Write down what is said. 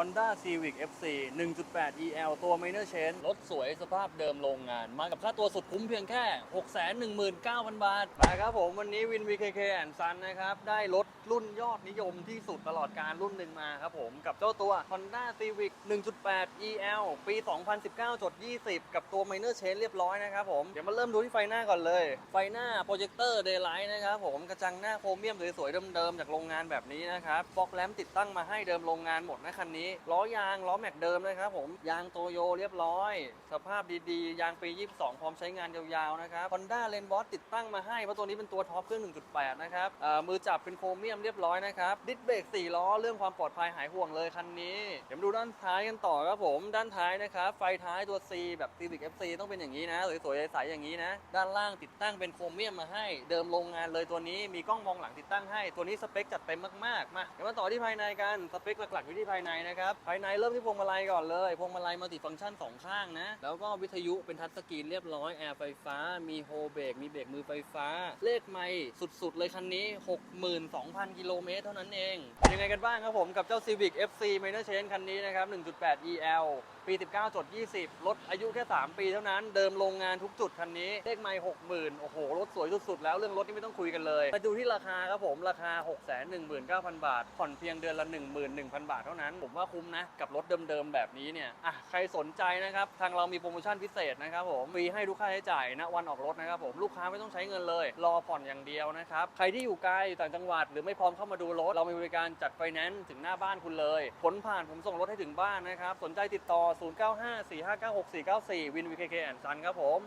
Honda Civic FC 1.8 EL ตัว Minor Change รถสวยสภาพเดิมโรงงาน มากับค่าตัวสุดคุ้มเพียงแค่ 619,000 บาทนะครับผมวันนี้วิน VKK and Sun นะครับ ได้รถรุ่นยอดนิยมที่สุดตลอดการรุ่นหนึ่งมาครับผมกับเจ้าตัว Honda Civic 1.8 EL ปี 2019จด20 กับตัว Minor Change เรียบร้อยนะครับผมเดี๋ยวมาเริ่มดูที่ไฟหน้าก่อนเลย ไฟหน้าโปรเจคเตอร์เดย์ไลท์นะครับผมกระจังหน้าโครเมียมสวยๆเดิมๆจากโรงงานแบบนี้นะครับฟอกแลมติดตั้งมาให้เดิมโรงงานหมดนะคันนี้ล้อยางล้อแม็กเดิมนะครับผมยางโตโยเรียบร้อย สภาพดีๆ ยางปี 22 พร้อมใช้งานยาวๆนะครับ Honda l e n b o s ติดตั้งมาให้เพราะตัวนี้เป็นตัวท็อปเครื่อง 1.8 นะครับมือจับเป็นโครเมียมเรียบร้อยนะครับดิสเบรก4ล้อเรื่องความปลอดภัยหายห่วงเลยคันนี้เดี๋ยวมาดูด้านท้ายกันต่อครับผมด้านท้ายนะครับไฟท้ายตัว C แบบ Civic FC ต้องเป็นอย่างนี้นะสวยๆใสๆอย่างนี้นะด้านล่างติดตั้งเป็นโครเมียมมาให้ เดิมโรงงานเลยตัวนี้มีกล้องมองหลังติดตั้งให้ตัวนี้สเปคจัดเต็มมากๆมาเดี๋ยวมาต่อที่ภายในกันสเปคหลักๆอยู่ที่ภายในนะครับภายในเริ่มที่พวงมาลัยก่อนเลย พวงมาลัยมัลติฟังก์ชันสองข้างนะ แล้วก็วิทยุเป็นทัชสกรีนเรียบร้อย แอร์ไฟฟ้า มีโฮเบรก มีเบรกมือไฟฟ้า เลขไม่สุดๆ เลยคันนี้ 62,000 กิโลเมตรเท่านั้นเอง ยังไงกันบ้างครับผมกับเจ้า Civic FC Minor Change คันนี้นะครับ 1.8 EL ปี 19จด20 รถอายุแค่ 3 ปีเท่านั้น เดิมโรงงานทุกจุดคันนี้ เลขไม่60,000 โอ้โห รถสวยสุดๆ แล้วเรื่องรถนี่ไม่ต้องคุยกันเลยไปดูที่ราคาครับผม ราคา 619,000 บาท ผ่อนเพียงเดือนละ 11,000 บาทเท่านั้น ผมว่าคุ้มนะ กับรถเดิมๆแบบนี้เนี่ยอะใครสนใจนะครับ ทางเรามีโปรโมชั่นพิเศษนะครับผมฟรีให้ทุกค่าใช้จ่ายณวันออกรถนะครับผมลูกค้าไม่ต้องใช้เงินเลย รอผ่อนอย่างเดียวนะครับ ใครที่อยู่ไกลอยู่ต่างจังหวัด หรือไม่พร้อมเข้ามาดูรถ เรามีบริการจัดไฟแนนซ์ถึงหน้าบ้านคุณเลยผลผ่านผมส่งรถให้ถึงบ้านนะครับสนใจติดต่อ 0954596494วินวีเคเคแอนซันครับผม